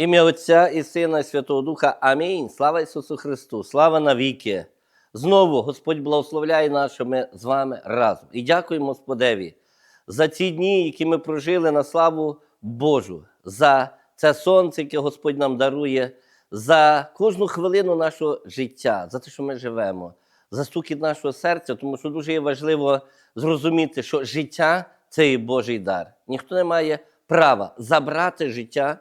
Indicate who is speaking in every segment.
Speaker 1: Ім'я Отця і Сина, і Святого Духа. Амінь. Слава Ісусу Христу! Слава навіки! Знову Господь благословляє нас, з вами разом. І дякуємо Господеві за ці дні, які ми прожили на славу Божу, за це сонце, яке Господь нам дарує, за кожну хвилину нашого життя, за те, що ми живемо, за стукіт нашого серця, тому що дуже є важливо зрозуміти, що життя це і Божий дар. Ніхто не має права забрати життя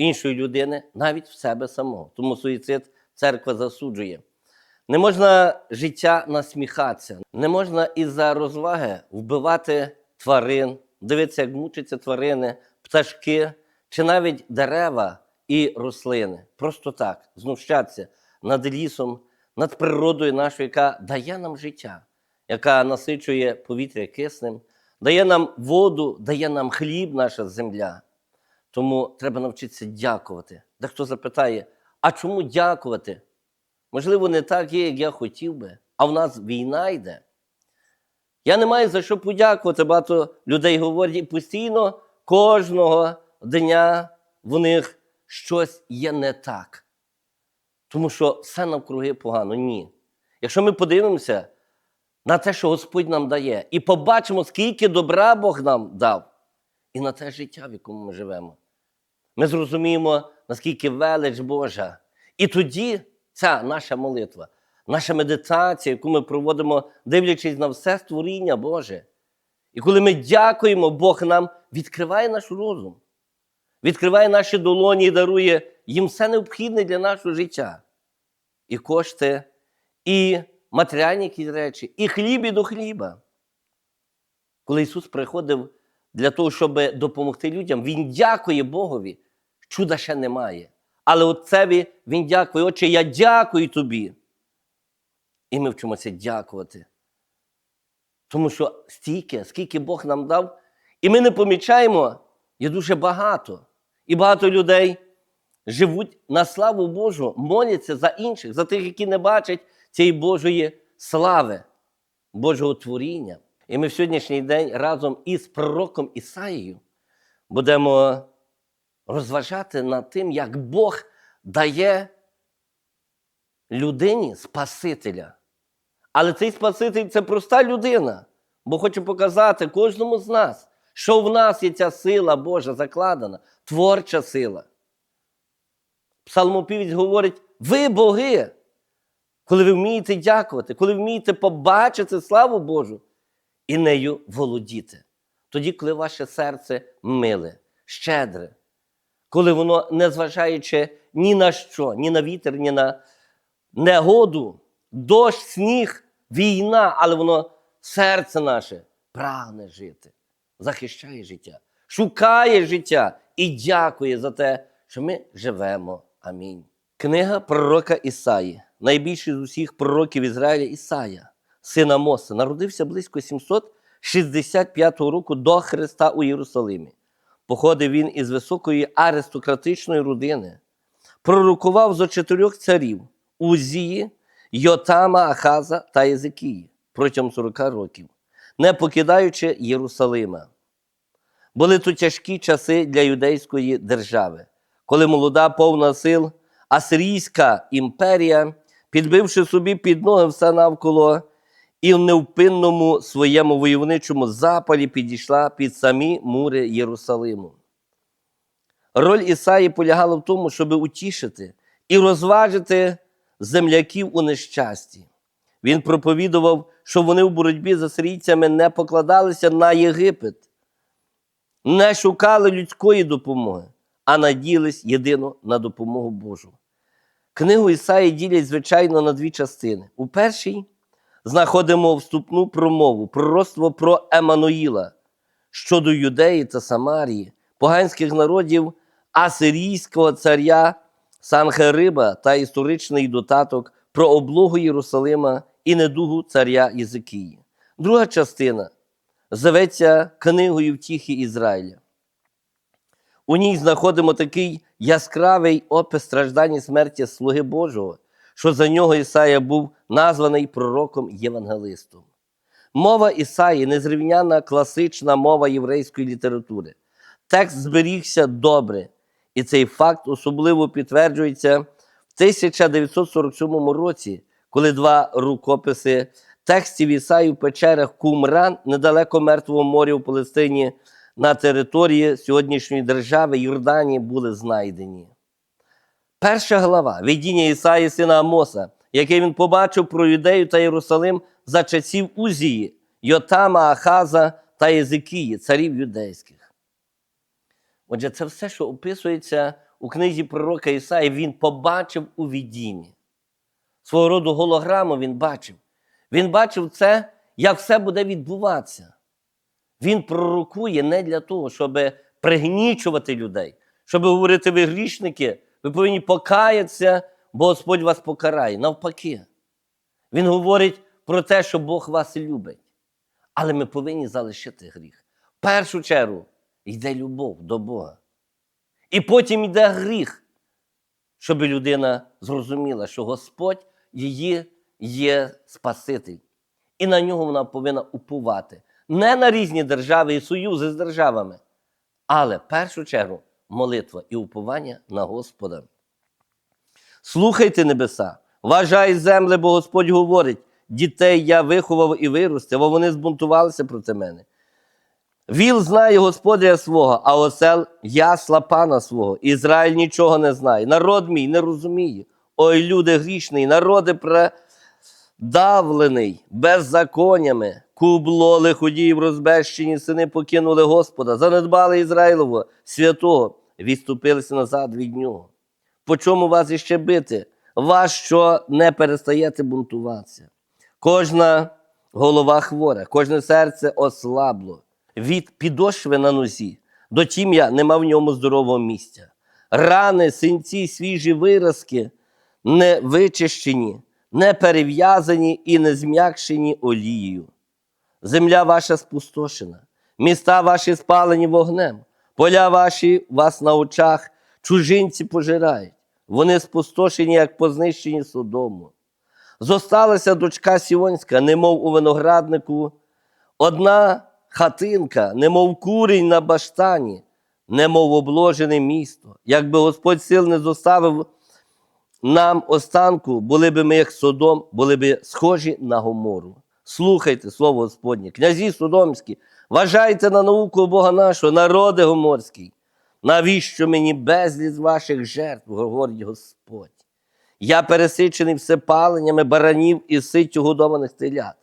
Speaker 1: іншої людини, навіть в себе самого. Тому суїцид церква засуджує. Не можна життя насміхатися, не можна із-за розваги вбивати тварин, дивитися, як мучаться тварини, пташки чи навіть дерева і рослини. Просто так, знущатися над лісом, над природою нашою, яка дає нам життя, яка насичує повітря киснем, дає нам воду, дає нам хліб, наша земля. Тому треба навчитися дякувати. Дехто запитає, а чому дякувати? Можливо, не так є, як я хотів би, а в нас війна йде. Я не маю за що подякувати. Багато людей говорять і постійно кожного дня в них щось є не так. Тому що все навкруги погано. Ні. Якщо ми подивимося на те, що Господь нам дає, і побачимо, скільки добра Бог нам дав, і на те життя, в якому ми живемо. Ми зрозуміємо, наскільки велич Божа. І тоді ця наша молитва, наша медитація, яку ми проводимо, дивлячись на все створіння Боже. І коли ми дякуємо, Бог нам відкриває наш розум, відкриває наші долоні і дарує їм все необхідне для нашого життя. І кошти, і матеріальні якісь речі, і хліб і до хліба. Коли Ісус приходив для того, щоб допомогти людям, Він дякує Богові. Чуда ще немає. Але Отцеві Він дякує. Отче, я дякую тобі. І ми вчимося дякувати. Тому що стільки, скільки Бог нам дав, і ми не помічаємо, є дуже багато. І багато людей живуть на славу Божу, моляться за інших, за тих, які не бачать цієї Божої слави, Божого творіння. І ми в сьогоднішній день разом із пророком Ісаїєю будемо розважати над тим, як Бог дає людині Спасителя. Але цей Спаситель це проста людина, бо хоче показати кожному з нас, що в нас є ця сила Божа закладена, творча сила. Псалмопівець говорить: ви боги, коли ви вмієте дякувати, коли вмієте побачити славу Божу і нею володіти. Тоді, коли ваше серце миле, щедре, коли воно, незважаючи ні на що, ні на вітер, ні на негоду, дощ, сніг, війна, але воно серце наше прагне жити, захищає життя, шукає життя і дякує за те, що ми живемо. Амінь. Книга пророка Ісаї, найбільший з усіх пророків Ізраїля Ісая, сина Моса, народився близько 765 року до Христа у Єрусалимі. Походив він із високої аристократичної родини, пророкував зо чотирьох царів Узії, Йотама, Ахаза та Єзикії протягом 40 років, не покидаючи Єрусалима. Були то тяжкі часи для юдейської держави, коли молода повна сил Асирійська імперія, підбивши собі під ноги все навколо, і в невпинному своєму войовничому запалі підійшла під самі мури Єрусалиму. Роль Ісаї полягала в тому, щоб утішити і розважити земляків у нещасті. Він проповідував, що вони в боротьбі з асирійцями не покладалися на Єгипет, не шукали людської допомоги, а надіялись єдино на допомогу Божу. Книгу Ісаї ділять, звичайно, на дві частини. У першій знаходимо вступну промову, пророцтво про Еммануїла щодо Юдеї та Самарії, поганських народів Асирійського царя Санхериба та історичний додаток про облогу Єрусалима і недугу царя Єзикії. Друга частина зоветься книгою втіхи Ізраїля. У ній знаходимо такий яскравий опис страждань і смерті слуги Божого, що за нього Ісая був названий пророком євангелистом. Мова Ісаї незрівняна класична мова єврейської літератури. Текст зберігся добре І цей факт особливо підтверджується в 1947 році, коли два рукописи текстів Ісаї в печерах Кумран недалеко Мертвого моря в Палестині на території сьогоднішньої держави Йорданії були знайдені. Перша глава видіння Ісаї сина Амоса, яке він побачив про юдею та Єрусалим за часів Узії, Йотама, Ахаза та Єзикії, царів юдейських. Отже, це все, що описується у книзі пророка Ісаї, він побачив у видінні. Свого роду голограму він бачив. Він бачив це, як все буде відбуватися. Він пророкує не для того, щоб пригнічувати людей, щоб говорити, ви грішники, ви повинні покаятися, бо Господь вас покарає. Навпаки. Він говорить про те, що Бог вас любить. Але ми повинні залишити гріх. В першу чергу йде любов до Бога. І потім йде гріх, щоб людина зрозуміла, що Господь її є Спаситель. І на нього вона повинна уповати. Не на різні держави і союзи з державами, але в першу чергу молитва і уповання на Господа. Слухайте небеса, вважай земле, бо Господь говорить: дітей я виховав і виростив, а вони збунтувалися проти мене. Віл знає господаря свого, а осел ясла пана свого. Ізраїль нічого не знає. Народ мій не розуміє. Ой, люди грішний, народи придавлений беззаконнями. Кубло лиходіїв розбещені, сини покинули Господа, занедбали Ізраїлового святого, відступилися назад від нього. По чому вас іще бити? Вас, що не перестаєте бунтуватися. Кожна голова хвора, кожне серце ослабло. Від підошви на нозі до тім'я нема в ньому здорового місця. Рани, синці, свіжі виразки не вичищені, не перев'язані і не зм'якшені олією. Земля ваша спустошена, міста ваші спалені вогнем, поля ваші вас на очах, чужинці пожирають. Вони спустошені, як по знищенні Содому. Зосталася дочка Сіонська, немов у винограднику, одна хатинка, немов курінь на баштані, немов обложене місто. Якби Господь сил не зоставив нам останку, були б ми, як Содом, були б схожі на Гомору. Слухайте слово Господнє, князі Содомські, вважайте на науку Бога нашого, народи гоморський. Навіщо мені безліч ваших жертв, говорить Господь? Я пересичений всепаленнями баранів і ситтю годованих телят.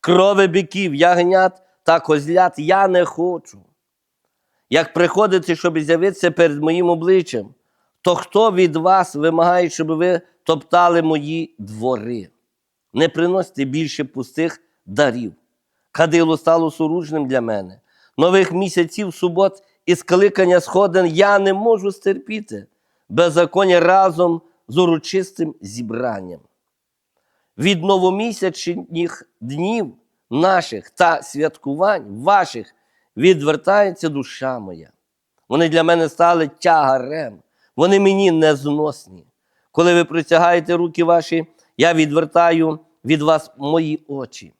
Speaker 1: Крови биків, ягнят та козлят я не хочу. Як приходите, щоб з'явитися перед моїм обличчям, то хто від вас вимагає, щоб ви топтали мої двори? Не приносьте більше пустих дарів. Кадило стало суружним для мене. Нових місяців, субот і скликання сходин я не можу стерпіти. Беззаконня разом з урочистим зібранням. Від новомісячних днів наших та святкувань ваших відвертається душа моя. Вони для мене стали тягарем, вони мені незносні. Коли ви притягаєте руки ваші, я відвертаю від вас мої очі.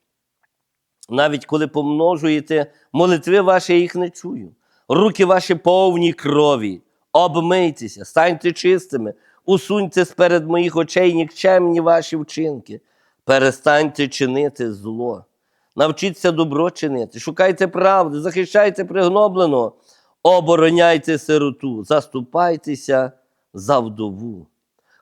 Speaker 1: Навіть коли помножуєте молитви ваші, їх не чую. Руки ваші повні крові. Обмийтеся, станьте чистими, усуньте сперед моїх очей нікчемні ваші вчинки. Перестаньте чинити зло. Навчіться добро чинити, шукайте правди, захищайте пригнобленого, обороняйте сироту, заступайтеся за вдову.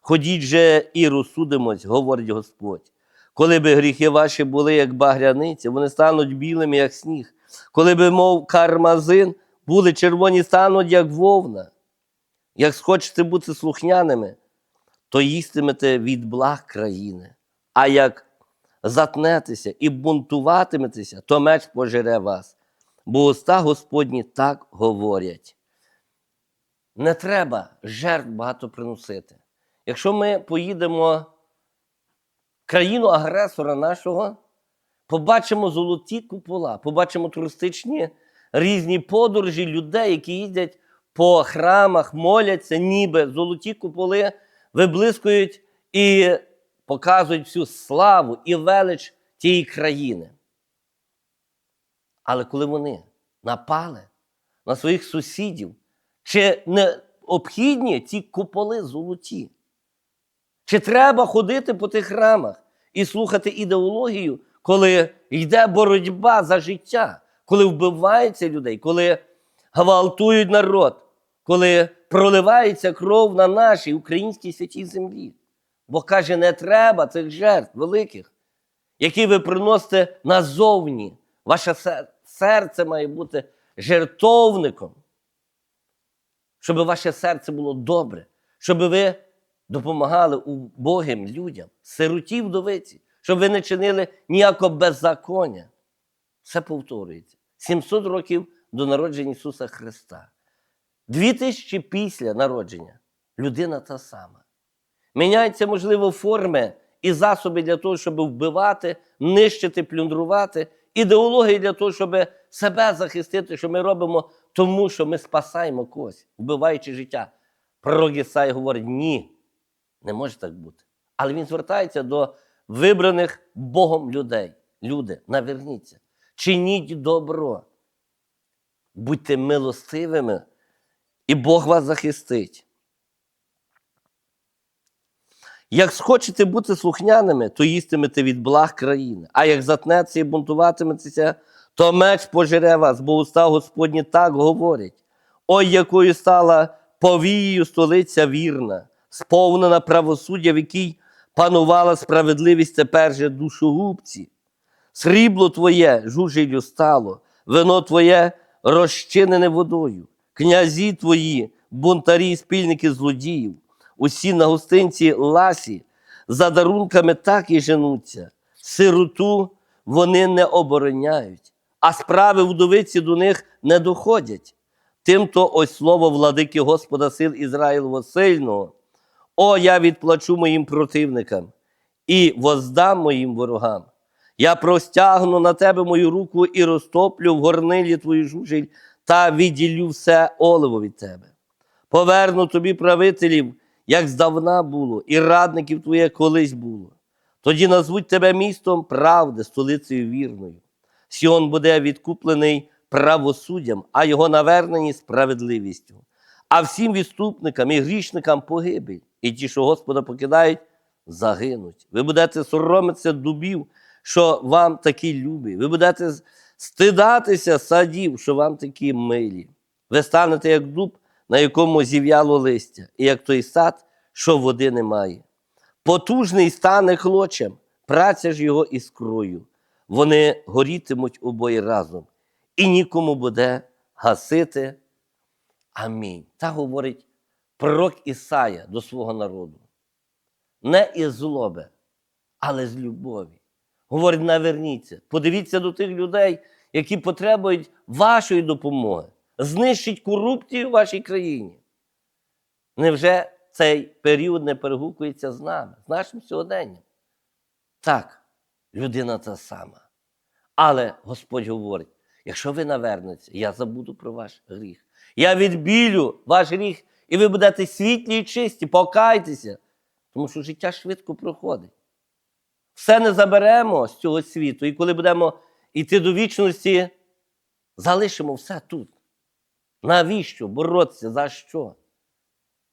Speaker 1: Ходіть же і розсудимось, говорить Господь. Коли би гріхи ваші були, як багряниця, вони стануть білими, як сніг. Коли би, мов кармазин, були червоні, стануть, як вовна. Як схочете бути слухняними, то їстимете від благ країни. А як затнетеся і бунтуватиметеся, то меч пожере вас. Бо уста Господні так говорять. Не треба жертв багато приносити. Якщо ми поїдемо в країну агресора нашого, побачимо золоті купола, побачимо туристичні різні подорожі людей, які їздять по храмах, моляться, ніби золоті куполи виблискують і показують всю славу і велич тієї країни. Але коли вони напали на своїх сусідів, чи не обхідні ці куполи золоті? Чи треба ходити по тих храмах і слухати ідеологію, коли йде боротьба за життя, коли вбиваються людей, коли гвалтують народ, коли проливається кров на нашій українській святій землі? Бо каже, не треба цих жертв великих, які ви приносите назовні. Ваше серце має бути жертовником, щоб ваше серце було добре, щоб ви допомагали убогим людям, сироті вдовиці, щоб ви не чинили ніякого беззаконня. Все повторюється. 700 років до народження Ісуса Христа. Дві тисячі після народження людина та сама. Міняються, можливо, форми і засоби для того, щоб вбивати, нищити, плюндрувати, ідеології для того, щоб себе захистити, що ми робимо тому, що ми спасаємо когось, вбиваючи життя. Пророк Ісай говорить: ні, не може так бути. Але він звертається до вибраних Богом людей. Люди, наверніться, чиніть добро, будьте милостивими, і Бог вас захистить. Як схочете бути слухняними, то їстимете від благ країни. А як затнеться і бунтуватиметеся, то меч пожере вас, бо уста Господні так говорять. Ой, якою стала повією столиця вірна, сповнена правосуддя, в якій панувала справедливість тепер же душогубці. Срібло твоє жужелю стало, вино твоє розчинене водою, князі твої, бунтарі, спільники злодіїв, усі на гостинці ласі, за дарунками так і женуться. Сироту вони не обороняють, а справи вдовиці до них не доходять. Тимто ось слово владики Господа сил Ізраїлового сильного. О, я відплачу моїм противникам і воздам моїм ворогам. Я простягну на тебе мою руку і розтоплю в горнилі твою жужель та відділю все оливо від тебе. Поверну тобі правителів, як здавна було, і радників твоє колись було. Тоді назвуть тебе містом правди, столицею вірною. Сіон буде відкуплений правосуддям, а його навернені справедливістю. А всім відступникам і грішникам погибель, і ті, що Господа покидають, загинуть. Ви будете соромитися дубів, що вам такі любі. Ви будете стидатися садів, що вам такі милі. Ви станете як дуб, на якому зів'яло листя, і як той сад, що води немає. Потужний стане клочем, праця ж його іскрою. Вони горітимуть обоє разом, і нікому буде гасити. Амінь. Так говорить пророк Ісая до свого народу. Не із злоби, але з любові. Говорить, наверніться, подивіться до тих людей, які потребують вашої допомоги. Знищить корупцію в вашій країні. Невже цей період не перегукується з нами, з нашим сьогоденням? Так, людина та сама. Але Господь говорить: якщо ви навернеться, я забуду про ваш гріх. Я відбілю ваш гріх, і ви будете світлі і чисті, покайтеся, тому що життя швидко проходить. Все не заберемо з цього світу, і коли будемо йти до вічності, залишимо все тут. Навіщо боротися? За що?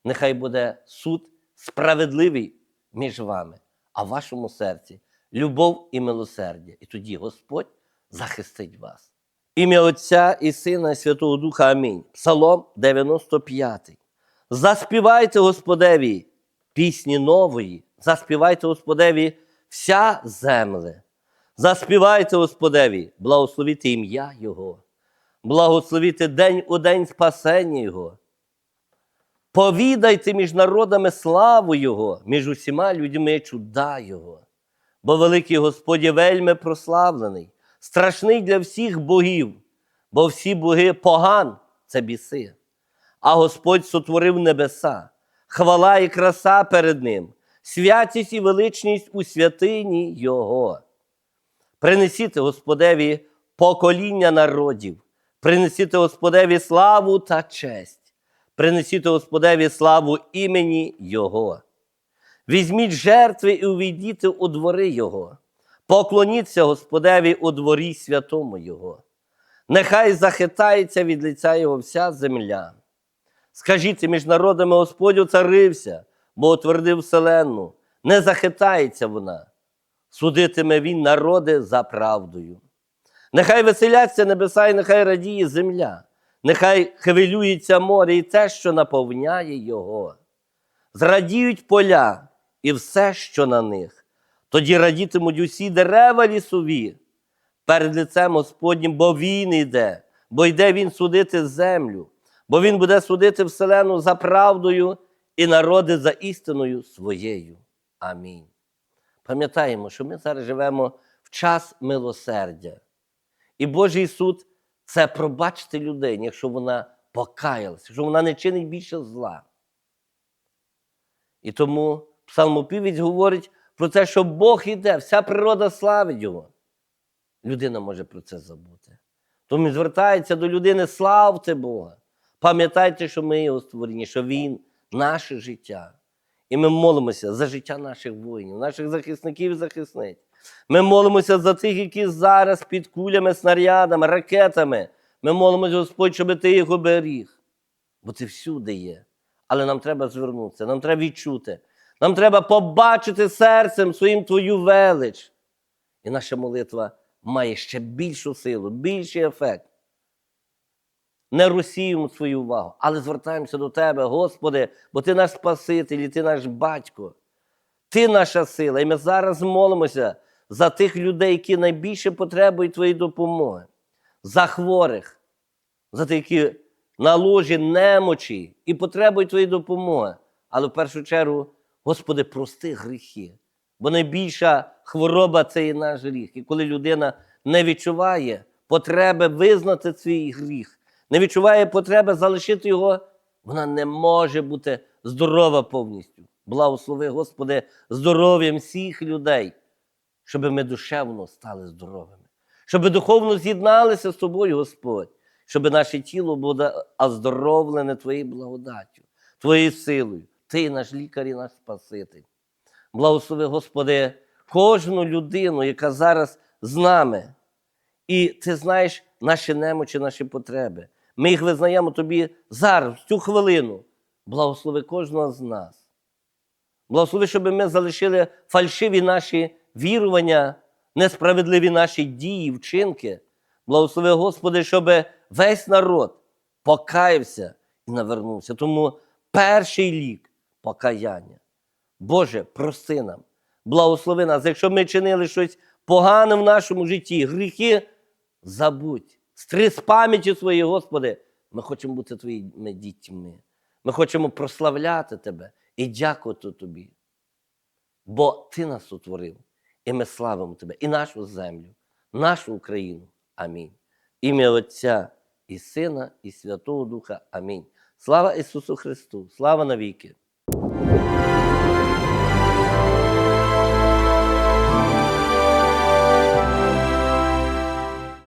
Speaker 1: Нехай буде суд справедливий між вами, а в вашому серці любов і милосердя. І тоді Господь захистить вас. Ім'я Отця і Сина, і Святого Духа Амінь. Псалом 95. Заспівайте Господеві пісні нової, заспівайте Господеві вся земле. Заспівайте Господеві, благословіте ім'я Його, благословіте день у день спасення Його. Повідайте між народами славу Його, між усіма людьми чуда Його. Бо великий Господь є вельми прославлений, страшний для всіх богів, бо всі боги поган це біси. А Господь сотворив небеса, хвала і краса перед Ним, святість і величність у святині Його. Принесіте Господеві покоління народів, принесіте Господеві славу та честь, принесіте Господеві славу імені Його. Візьміть жертви і увійдіте у двори Його, поклоніться Господеві у дворі святому Його. Нехай захитається від лиця Його вся земля. Скажіть, між народами Господь оцарився, бо утвердив вселенну. Не захитається вона. Судитиме він народи за правдою. Нехай веселяться небеса, і нехай радіє земля, нехай хвилюється море і те, що наповняє його. Зрадіють поля і все, що на них. Тоді радітимуть усі дерева лісові перед лицем Господнім, бо він йде, бо йде він судити землю, бо він буде судити вселену за правдою і народи за істиною своєю. Амінь. Пам'ятаємо, що ми зараз живемо в час милосердя. І Божий суд це пробачити людині, якщо вона покаялася, якщо вона не чинить більше зла. І тому псалмопівець говорить про те, що Бог іде, вся природа славить його. Людина може про це забути. Тому звертається до людини, славте Бога. Пам'ятайте, що ми його створені, що Він наше життя. І ми молимося за життя наших воїнів, наших захисників і захисниць. Ми молимося за тих, які зараз під кулями, снарядами, ракетами. Ми молимося, Господь, щоб ти їх оберіг. Бо ти всюди є. Але нам треба звернутися, нам треба відчути. Нам треба побачити серцем своїм твою велич. І наша молитва має ще більшу силу, більший ефект. Не розсіємо свою увагу, але звертаємося до Тебе, Господи, бо Ти наш Спаситель, і Ти наш батько. Ти наша сила. І ми зараз молимося за тих людей, які найбільше потребують Твоєї допомоги, за хворих, за тих, які на ложі немочі і потребують Твоєї допомоги. Але в першу чергу, Господи, прости гріхи. Бо найбільша хвороба це і наш гріх. І коли людина не відчуває потреби визнати свій гріх, не відчуває потреби залишити його, вона не може бути здорова повністю. Благослови, Господи, здоров'ям всіх людей, щоб ми душевно стали здоровими, щоб духовно з'єдналися з тобою, Господь, щоб наше тіло було оздоровлене Твоєю благодаттю, Твоєю силою. Ти наш лікар і наш Спаситель. Благослови, Господи, кожну людину, яка зараз з нами. І ти знаєш наші немочі, наші потреби. Ми їх визнаємо тобі зараз, в цю хвилину. Благослови кожного з нас. Благослови, щоб ми залишили фальшиві наші вірування, несправедливі наші дії, вчинки. Благослови, Господи, щоб весь народ покаявся і навернувся. Тому перший лік покаяння. Боже, прости нам, благослови нас. Якщо ми чинили щось погане в нашому житті, гріхи, забудь. Стри з пам'яті своєї, Господи. Ми хочемо бути Твоїми дітьми. Ми хочемо прославляти Тебе і дякувати Тобі. Бо Ти нас утворив, і ми славимо Тебе, і нашу землю, нашу Україну. Амінь. Ім'я Отця і Сина, і Святого Духа. Амінь. Слава Ісусу Христу! Слава навіки!